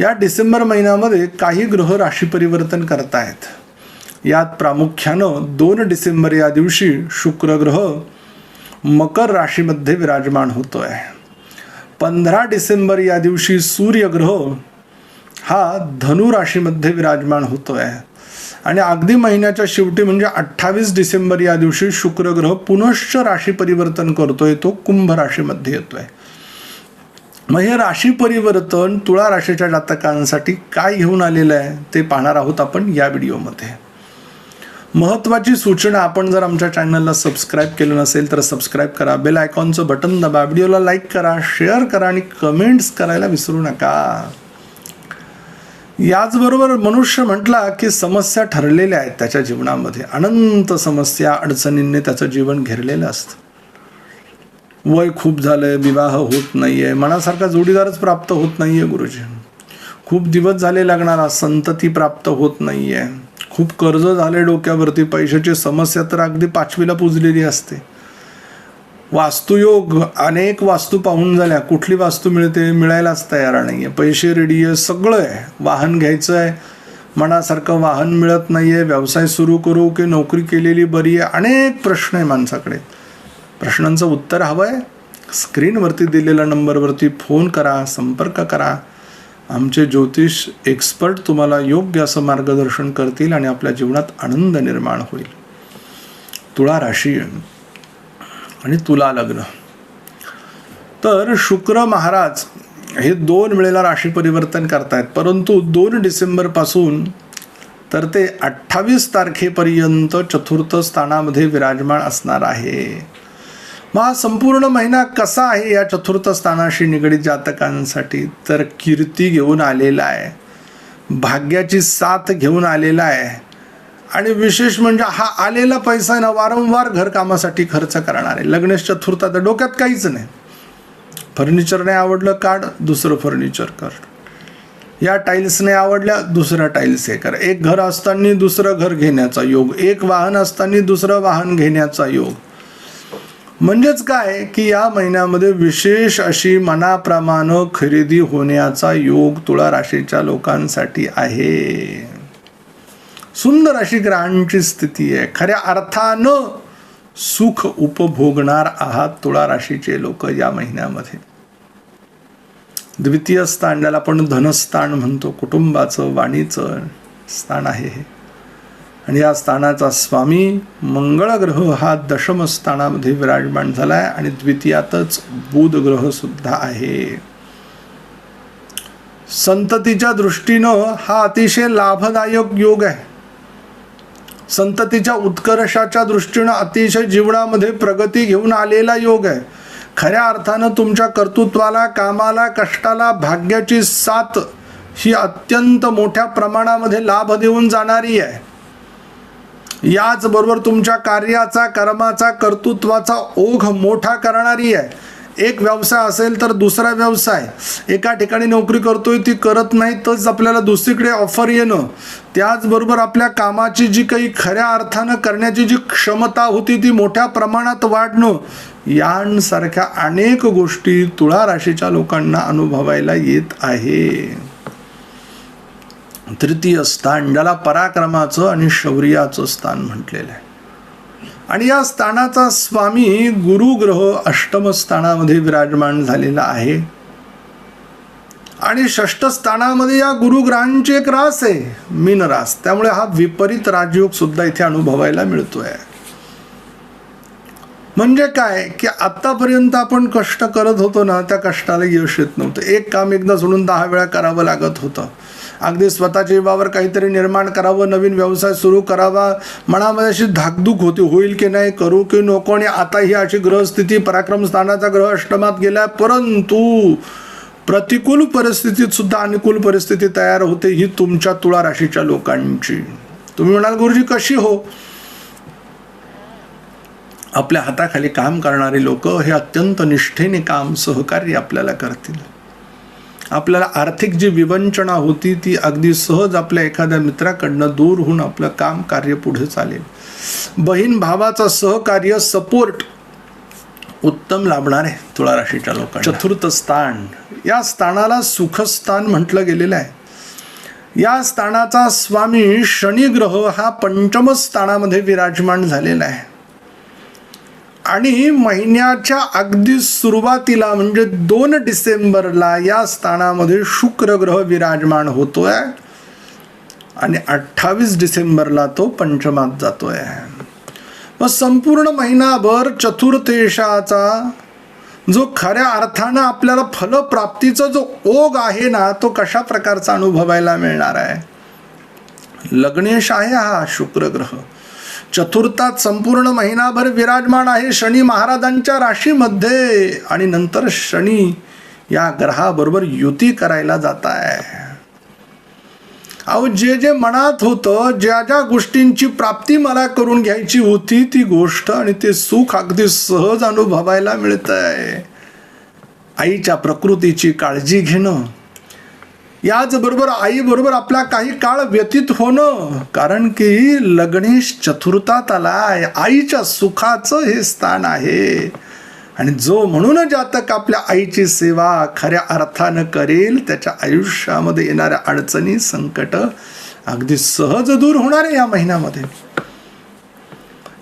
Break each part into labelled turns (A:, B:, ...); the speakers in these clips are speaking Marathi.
A: या डिसेंबर महिन्यामध्ये काही ग्रह राशी परिवर्तन करत आहेत यात प्रामुख्यानं दोन डिसेंबर या दिवशी शुक्र ग्रह मकर राशीमध्ये विराजमान होतो आहे पंधरा डिसेंबर या दिवशी सूर्यग्रह हा धनु राशीमध्ये विराजमान आहे आणि अगदी महिन्याच्या शेवटी म्हणजे अठ्ठावीस डिसेंबर या दिवशी शुक्रग्रह पुनश्च राशी परिवर्तन करतोय तो कुंभ राशीमध्ये येतोय. मग हे राशी परिवर्तन तुळा राशीच्या जातकांसाठी काय घेऊन आलेलं आहे ते पाहणार आहोत आपण या व्हिडिओमध्ये. महत्त्वाची सूचना आपण जर आमच्या चॅनलला सबस्क्राईब केलं नसेल तर सबस्क्राईब करा बेल आयकॉनचं बटन दाबा व्हिडिओला लाईक करा शेअर करा आणि कमेंट्स करायला विसरू नका. याचबरोबर मनुष्य म्हटला की समस्या ठरलेल्या आहेत त्याच्या जीवनामध्ये. अनंत समस्या अडचणींनी त्याचं जीवन घेरलेलं असतं. वय खूप झालंय विवाह होत नाही आहे मनासारखा जोडीदारच प्राप्त होत नाही आहे गुरुजी. खूप दिवस झाले लागणारा संतती प्राप्त होत नाही आहे खूप कर्ज झाले डोक्यावरती पैशाची समस्या तर अगदी पाचवीला पुजलेली असते. वास्तुयोग अनेक वास्तू पाहून झाल्या कुठली वास्तू मिळते मिळायलाच तयार नाही आहे पैसे रेडी आहे सगळं आहे वाहन घ्यायचं आहे मनासारखं वाहन मिळत नाही आहे व्यवसाय सुरू करू की नोकरी केलेली बरी आहे अनेक प्रश्न आहे माणसाकडे. प्रश्नांचं उत्तर हवं आहे स्क्रीनवरती दिलेल्या नंबरवरती फोन करा संपर्क करा. आमचे ज्योतिष एक्सपर्ट तुम्हाला योग्य असं मार्गदर्शन करतील आणि आपल्या जीवनात आनंद निर्माण होईल. तुळा राशी आणि तुला लग्न. तर शुक्र महाराज हे दोन वेळेला राशी परिवर्तन करतायत. परंतु दोन डिसेंबरपासून तर ते अठ्ठावीस तारखेपर्यंत चतुर्थ स्थानामध्ये विराजमान असणार आहे. मग हा संपूर्ण महिना कसा आहे या चतुर्थ स्थानाशी निगडीत जातकांसाठी? तर कीर्ती घेऊन आलेला आहे. भाग्याची साथ घेऊन आलेला आहे. आणि विशेष म्हणजे हा आलेला पैसा आहे ना वारंवार घरकामासाठी खर्च करणार. आहे लग्नेश चतुर्थ तर डोक्यात काहीच नाही. फर्निचर नाही आवडलं काढ दुसरं फर्निचर कर. या टाईल्स नाही आवडल्या दुसऱ्या टाईल्स हे कर. एक घर असताना दुसरं घर घेण्याचा योग. एक वाहन असताना दुसरं वाहन घेण्याचा योग. म्हणजेच काय की या महिन्यामध्ये विशेष अशी मनाप्रमाणे खरेदी होण्याचा योग तुळा राशीच्या लोकांसाठी आहे. सुंदर अशी ग्रहांची स्थिती आहे. खऱ्या अर्थानं सुख उपभोगणार आहात तुळा राशीचे लोक या महिन्यामध्ये. द्वितीय स्थान ज्याला आपण धनस्थान म्हणतो. कुटुंबाचं वाणीचं स्थान आहे हे. आणि या स्थानाचा स्वामी मंगळग्रह हा दशम स्थानामध्ये विराजमान झाला आहे आणि द्वितीयातच बुध ग्रह सुद्धा आहे. संततीच्या दृष्टीनं हा अतिशय लाभदायक योग आहे. संततीच्या उत्कर्षाच्या दृष्टीनं अतिशय जीवनामध्ये प्रगती घेऊन आलेला योग आहे. खऱ्या अर्थानं तुमच्या कर्तृत्वाला कामाला कष्टाला भाग्याची साथ ही अत्यंत मोठ्या प्रमाणामध्ये लाभ देऊन जाणारी आहे. याचबरोबर तुमच्या कार्याचा कर्माचा कर्तृत्वाचा ओघ मोठा करणारी आहे. एक व्यवसाय असेल तर दुसरा व्यवसाय. एका ठिकाणी नोकरी करतोय ती करत नाही तरच आपल्याला दुसरीकडे ऑफर येणं. त्याचबरोबर आपल्या कामाची जी काही खऱ्या अर्थानं करण्याची जी क्षमता होती ती मोठ्या प्रमाणात वाढणं. यांसारख्या अनेक गोष्टी तुळा राशीच्या लोकांना अनुभवायला येत आहे. तृतीय स्थान ज्याला पराक्रमाचं आणि शौर्याचं स्थान म्हटलेलं आहे. आणि या स्थानाचा स्वामी गुरुग्रह अष्टम स्थानामध्ये विराजमान झालेला आहे. आणि षष्ठ स्थानामध्ये या गुरुग्रहांची एक रास आहे मीन रास. त्यामुळे हा विपरीत राजयोग सुद्धा इथे अनुभवायला मिळतोय. म्हणजे काय? की आतापर्यंत आपण कष्ट करत होतो ना त्या कष्टाला यश येत नव्हतं. एक काम एकदा सोडून दहा वेळा करावं लागत होतं. अगदी स्वतःच्या जीवावर काहीतरी निर्माण करावं नवीन व्यवसाय सुरू करावा. मनामध्ये अशी धाकधूक होती होईल की नाही करू की नको आणि आता ही अशी ग्रहस्थिती पराक्रम स्थानाचा ग्रह अष्टमात गेला परंतु प्रतिकूल परिस्थितीत सुद्धा अनुकूल परिस्थिती तयार होते ही तुमच्या तुळा राशीच्या लोकांची. तुम्ही म्हणाल गुरुजी कशी हो? आपल्या हाताखाली काम करणारे लोक हे अत्यंत निष्ठेने काम सहकार्य आपल्याला करतील. आपल्याला आर्थिक जी विवंचना होती ती अगदी सहज आपल्या एखाद्या मित्राकडनं दूर होऊन आपलं काम कार्य पुढे चालेल. बहीण भावाचं सहकार्य सपोर्ट उत्तम लाभणार आहे तुळा राशीच्या लोकांना. चतुर्थ स्थान. या स्थानाला सुखस्थान म्हटलं गेलेलं आहे. या स्थानाचा स्वामी शनी ग्रह हा पंचम स्थानामध्ये विराजमान झालेला आहे. आणि महिन्याच्या अगदी सुरुवातीला म्हणजे दोन डिसेंबरला या स्थानामध्ये शुक्र ग्रह विराजमान होतोय. आणि अठ्ठावीस डिसेंबरला तो पंचमात जातोय. मग संपूर्ण महिनाभर चतुर्थेशाचा जो खऱ्या अर्थानं आपल्याला फलप्राप्तीचा जो ओघ आहे ना तो कशा प्रकारचा अनुभवायला मिळणार आहे? लग्नेश आहे हा शुक्र ग्रह चतुर्थात संपूर्ण महिनाभर विराजमान आहे शनी महाराजांच्या राशीमध्ये. आणि नंतर शनी या ग्रहाबरोबर युती करायला जात आहे. अहो जे जे मनात होतं ज्या ज्या गोष्टींची प्राप्ती मला करून घ्यायची होती ती गोष्ट आणि ते सुख अगदी सहज अनुभवायला मिळत आहे आईच्या प्रकृतीची काळजी घेणं याचबरोबर आईबरोबर आपला काही काळ व्यतीत होणं. कारण की लग्नेश चतुर्थात आलाय. आईच्या सुखाचं हे स्थान आहे. आणि जो म्हणून जातक आपल्या आईची सेवा खऱ्या अर्थानं करेल त्याच्या आयुष्यामध्ये येणाऱ्या अडचणी संकट अगदी सहज दूर होणार आहे या महिन्यामध्ये.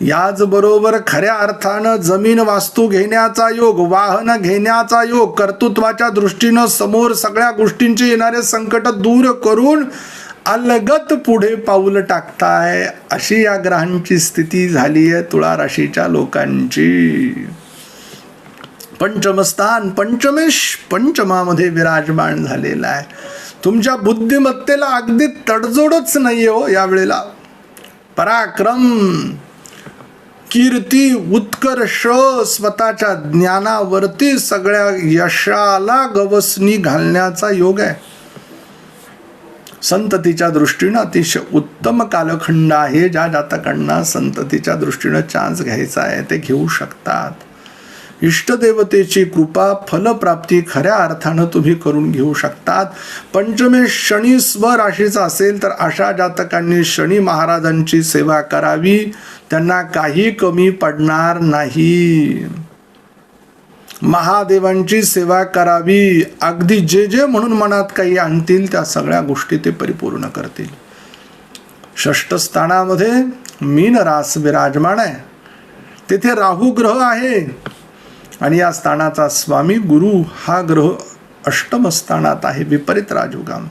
A: याचबरोबर खऱ्या अर्थानं जमीन वास्तू घेण्याचा योग वाहन घेण्याचा योग कर्तृत्वाच्या दृष्टीनं समोर सगळ्या गोष्टींचे येणारे संकट दूर करून अलगत पुढे पाऊल टाकताय अशी या ग्रहांची स्थिती झाली आहे तुळा राशीच्या लोकांची. पंचमस्थान पंचमेश पंचमामध्ये विराजमान झालेला आहे. तुमच्या बुद्धिमत्तेला अगदी तडजोडच नाही हो यावेळेला. पराक्रम. कीर्ती उत्कर्ष स्वतःच्या ज्ञानावरती सगळ्या यशाला गवसणी घालण्याचा योग आहे. संततीच्या दृष्टीनं अतिशय उत्तम कालखंड आहे ज्या जातकांना संततीच्या दृष्टीनं चान्स घ्यायचा आहे ते घेऊ शकतात. इष्टदेवतेची कृपा फलप्राप्ती खऱ्या अर्थानं तुम्ही करून घेऊ शकतात. पंचमेश शनी स्वराशीचा असेल तर अशा जातकांनी शनी महाराजांची सेवा करावी. त्यांना काही कमी पडणार नाही. महादेवांची सेवा करावी. अगदी जे जे म्हणून मनात काही आणतील त्या सगळ्या गोष्टी ते परिपूर्ण करतील. षष्ठस्थानामध्ये मीन रास विराजमान आहे. तेथे राहू ग्रह आहे. आणि या स्थानाचा स्वामी गुरु हा ग्रह अष्टम स्थानात आहे विपरीत राजोगाम.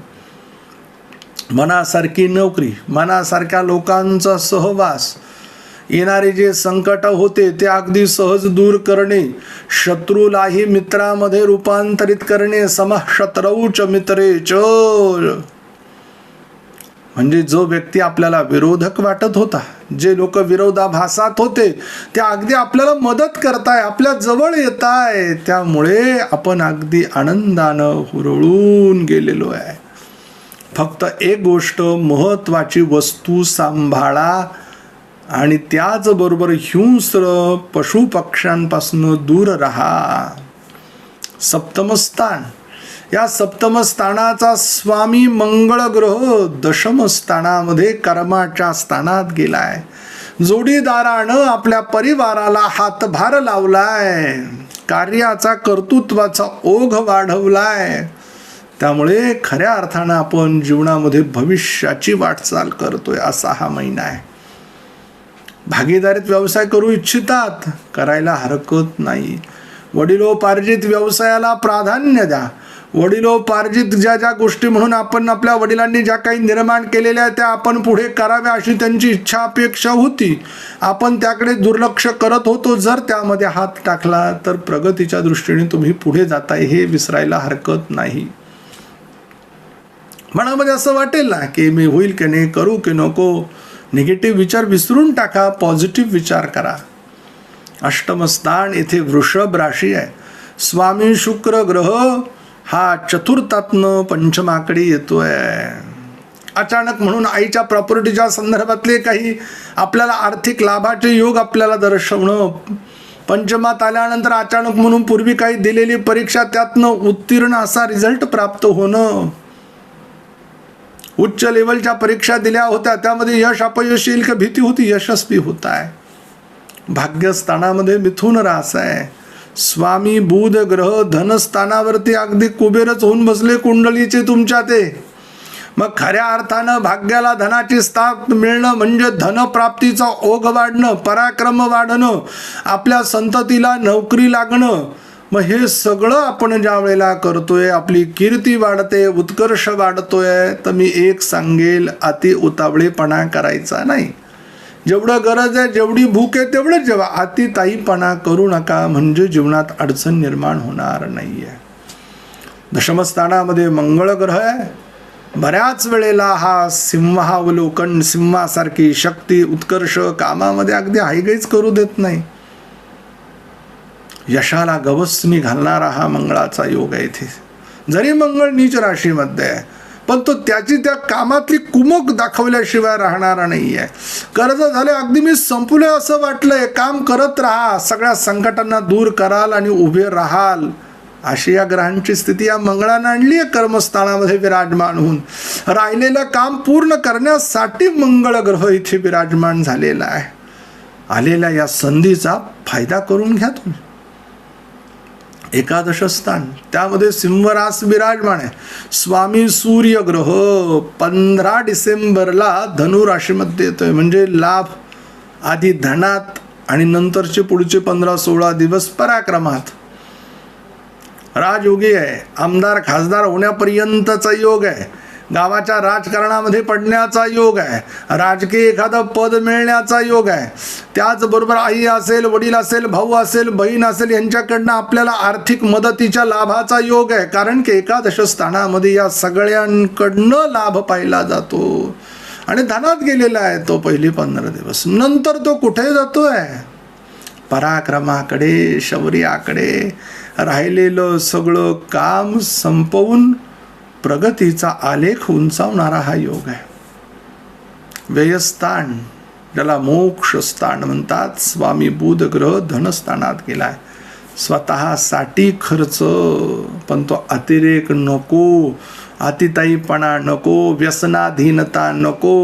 A: मनासारखी नोकरी मनासारख्या लोकांचा सहवास येणारे जे संकट होते ते अगदी सहज दूर करणे शत्रूलाही मित्रामध्ये रूपांतरित करणे समशत्रौच मित्रे च. म्हणजे जो व्यक्ती आपल्याला विरोधक वाटत होता जे लोक विरोधाभासात होते ते अगदी आपल्याला मदत करताय आपल्या जवळ येत आहे त्यामुळे आपण अगदी आनंदानं हुरळून गेलेलो आहे. फक्त एक गोष्ट महत्वाची वस्तू सांभाळा आणि त्याचबरोबर हिंस्र पशुपक्ष्यांपासून दूर राहा. सप्तमस्थान या सप्तम स्थानाचा स्वामी मंगळ ग्रह दशम स्थानामध्ये कर्माच्या स्थानात गेलाय. जोडीदारानं आपल्या परिवाराला हातभार लावलाय. कार्याचा कर्तृत्वाचा ओघ वाढवलाय. त्यामुळे खऱ्या अर्थानं आपण जीवनामध्ये भविष्याची वाटचाल करतोय असा हा महिना आहे. भागीदारीत व्यवसाय करू इच्छितात करायला हरकत नाही. वडिलोपार्जित व्यवसायाला प्राधान्य द्या. वडिलोपार्जित ज्या ज्या गोष्टी म्हणून आपण आपल्या वडिलांनी ज्या काही निर्माण केलेल्या त्या आपण पुढे कराव्या अशी त्यांची इच्छा अपेक्षा होती. आपण त्याकडे दुर्लक्ष करत होतो. जर त्यामध्ये हात टाकला तर प्रगतीच्या दृष्टीने तुम्ही पुढे जाताय हे विसरायला हरकत नाही. मनामध्ये असं वाटेल ना की मी होईल की नाही करू की नको निगेटिव्ह विचार विसरून टाका पॉझिटिव्ह विचार करा. अष्टमस्थान येथे वृषभ राशी आहे. स्वामी शुक्र ग्रह हा चतुर्थातनं पंचमाकडे येतोय. अचानक म्हणून आईच्या प्रॉपर्टीच्या संदर्भातले काही आपल्याला आर्थिक लाभाचे योग आपल्याला दर्शवणं. पंचमात आल्यानंतर अचानक म्हणून पूर्वी काही दिलेली परीक्षा त्यातनं उत्तीर्ण असा रिझल्ट प्राप्त होणं. उच्च लेवलच्या परीक्षा दिल्या होत्या त्यामध्ये यश अपयश येईल का भीती होती? यशस्वी होत आहे भाग्यस्थानामध्ये मिथून रास आहे स्वामी बुध ग्रह धनस्थानावरती अगदी कुबेरच होऊन बसले कुंडलीचे तुमच्या ते. मग खऱ्या अर्थानं भाग्याला धनाची स्थाप मिळणं म्हणजे धनप्राप्तीचा ओघ वाढणं पराक्रम वाढणं आपल्या संततीला नोकरी लागणं. मग हे सगळं आपण ज्या वेळेला करतोय आपली कीर्ती वाढते उत्कर्ष वाढतोय तर मी एक सांगेल अति उतावळेपणा करायचा नाही. जेवढं गरज आहे जेवढी भूक आहे तेवढं जेव्हा अतिताईपणा करू नका म्हणजे जीवनात अडचण निर्माण होणार नाही आहे दशमस्थानामध्ये मंगळ ग्रह आहे. बऱ्याच वेळेला हा सिंहावलोकन सिंहासारखी शक्ती उत्कर्ष कामामध्ये अगदी हायगैच करू देत नाही. यशाला गवसनी घालणारा हा मंगळाचा योग आहे इथे. जरी मंगळ नीच राशीमध्ये आहे पण तो त्याची त्या कामातली कुमक दाखवल्याशिवाय राहणारा नाही आहे कर्ज झाले अगदी मी संपलोय असं वाटलंय. काम करत राहा सगळ्या संकटांना दूर कराल आणि उभे राहाल. अशी या ग्रहांची स्थिती या मंगळानं आणली आहे कर्मस्थानामध्ये विराजमान होऊन. राहिलेलं काम पूर्ण करण्यासाठी मंगळ ग्रह इथे विराजमान झालेला आहे. आलेल्या या संधीचा फायदा करून घ्या तुम्ही. एकादश स्थान. त्यामध्ये सिंहरास विराजमान आहे. स्वामी सूर्य ग्रह पंधरा डिसेंबरला धनु राशीमध्ये येतोय. म्हणजे लाभ आधी धनात आणि नंतरचे पुढचे पंधरा सोळा दिवस पराक्रमात. राजयोगी आहे. आमदार खासदार होण्यापर्यंतचा योग आहे. गावाच्या राजकारणामध्ये पडण्याचा योग आहे. राजकीय एखादं पद मिळण्याचा योग आहे. त्याचबरोबर आई असेल वडील असेल भाऊ असेल बहीण असेल यांच्याकडनं आपल्याला आर्थिक मदतीच्या लाभाचा योग आहे. कारण की एकादश स्थानामध्ये या सगळ्यांकडनं लाभ पाहिला जातो. आणि धनात गेलेला आहे तो पहिली पंधरा दिवस. नंतर तो कुठे आहे पराक्रमाकडे शौर्याकडे. राहिलेलं सगळं काम संपवून प्रगतीचा आलेख उंचावणारा हा योग आहे. व्ययस्थान ज्याला मोक्ष स्थान म्हणतात स्वामी बुध ग्रह धनस्थानात गेलाय. स्वतःसाठी खर्च पण तो अतिरेक नको अतिताईपणा नको व्यसनाधीनता नको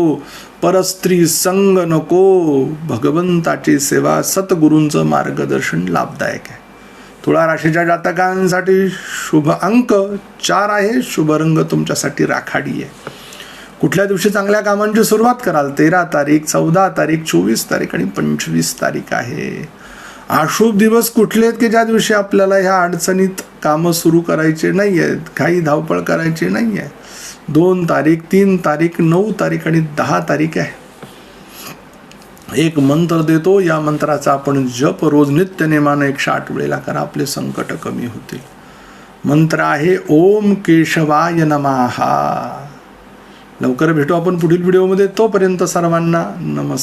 A: परस्त्री संग नको. भगवंताची सेवा सद्गुरूंचं मार्गदर्शन लाभदायक आहे. तुळा राशीच्या जातकांसाठी शुभ अंक चार आहे. शुभ रंग तुमच्यासाठी राखाडी आहे. कुठल्या दिवशी चांगल्या कामांची सुरुवात कराल? तेरा तारीख चौदा तारीख चोवीस तारीख आणि पंचवीस तारीख आहे. अशुभ दिवस कुठले आहेत की ज्या दिवशी आपल्याला ह्या अडचणीत कामं सुरू करायचे नाही आहेत काही धावपळ करायची नाही आहे दोन तारीख तीन तारीख नऊ तारीख आणि दहा तारीख आहे. एक मंत्र देतो या मंत्राचा आपण जप रोज नित्य नेमानं एकशे आठ वेळेला करा आपले संकट कमी होतील मंत्र आहे ओम केशवाय नमाहा लवकर भेटू आपण पुढील व्हिडिओमध्ये. तोपर्यंत सर्वांना नमस्कार.